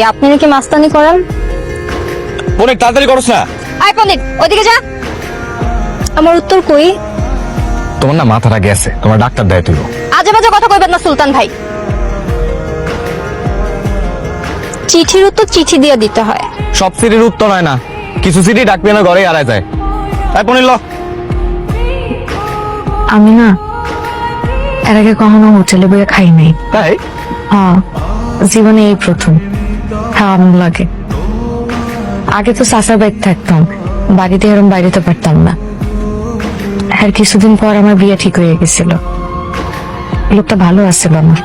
আপনি নাকি মাস্তানি করেন? অনেক তাড়াতাড়ি করছ না। আয় পণ্ডিত ওইদিকে যা। আমার উত্তর কই? তোমার না মাথাটা গেছে তোমার ডাক্তার দেয় তুই আজে বাজে কথা কইবেন না সুলতান ভাই। চিঠির উত্তর চিঠি দিয়ে দিতে হয়। সব সিটির উত্তর হয় না। কিছু ডাকবে না ঘরে আড়াই যায়। তাই পনির ল। আমি না এর আগে কখনো হোটেলে বইয়ে খাই নাই। তাই? হ্যাঁ জীবনে এই প্রথম। খাওয়া লাগে। আগে তো চাষার বাড়িতে থাকতাম, বাড়িতে এরকম বাইরেতে পারতাম না। আর কিছুদিন পর আমার বিয়ে ঠিক হয়ে গেছিল। লোকটা ভালো আসছিল আমার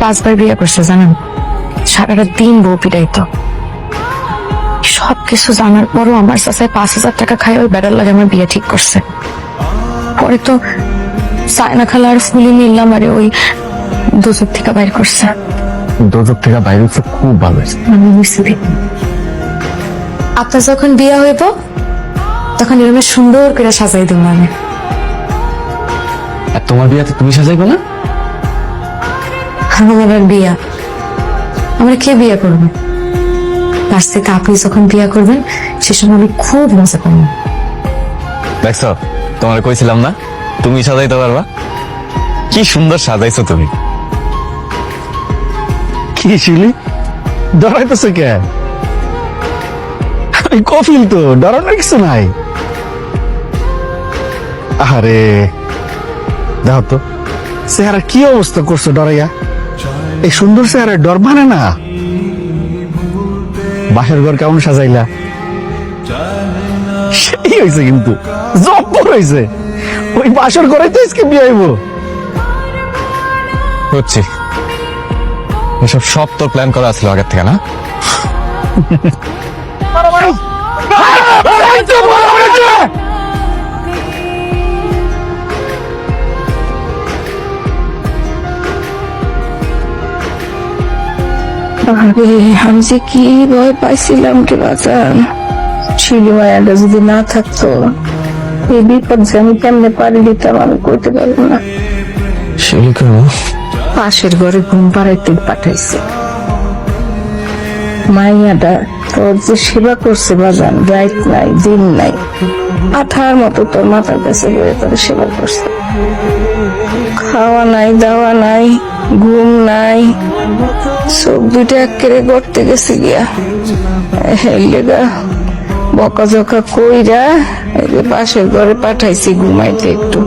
পাঁচবার বিয়ে করছে, জানেন? সারাটা দিন বউ পিটাইতো। সব কিছু জানার পরও আমার চাষায় পাঁচ হাজার টাকা খাই ওই বেড়ার লাগে আমার বিয়ে ঠিক করছে। পরে তো সায়না খালা আর ফুলি নিলাম, আরে ওই দুজক থেকে বাইর করছে। দোজক থেকে বাইরে হচ্ছে খুব ভালো আমি আপনার যখন বিয়ে হইব তখন এরকম সুন্দর করে সাজাই দেবো আমি। আর তোমার বিয়াতে তুমি সাজাইবে না? আমার আর বিয়া। আমরা কে বিয়ে করব? তার থেকে আপনি যখন বিয়ে করবেন সে সময় আমি খুব মজা করব। দেখছ তোমার কইছিলাম না তুমি সাজাইতে পারবা। কি সুন্দর সাজাইছো তুমি। কি শিলি ডরাইতেছে কে? কফিল তো ডরানোর কিছু নাই। আরে দেখো তো চেহারা কি অবস্থা করছ ডরাইয়া? এই সুন্দর চেহারা ডর মানে না? বাসের ঘর কেমন সাজাইলা? সেই হয়েছে কিন্তু, জব্বর হয়েছে। ওই বাসর ঘরে তো আজকে বিয়ে হচ্ছে। এসব সব তোর প্ল্যান করা ছিল আগের থেকে না? আরে আমি যে কি ভয় পাইছিলাম রে বাজান। শিলি মায়াটা যদি না থাকতো এই বিপদ যে আমি কেমনে পারি দিতাম আমি কইতে পারব না। শিলি কেন পাশের ঘরে ঘুম পাড়াইতে পাঠাইছে। মাইয়াটা তোর যে সেবা করছে বাজান রাইট নাই, দিন নাই, আঠার মতো তোর মাথার কাছে বয়ে তোর সেবা করছে। খাওয়া নাই, দাওয়া নাই, ঘুম নাই, চোখ দুইটা একেবারে গড়তে গেছে গিয়া। হেলেগা বকা জকা কইরা পাশের ঘরে পাঠাইছি, ঘুমাইতে একটু।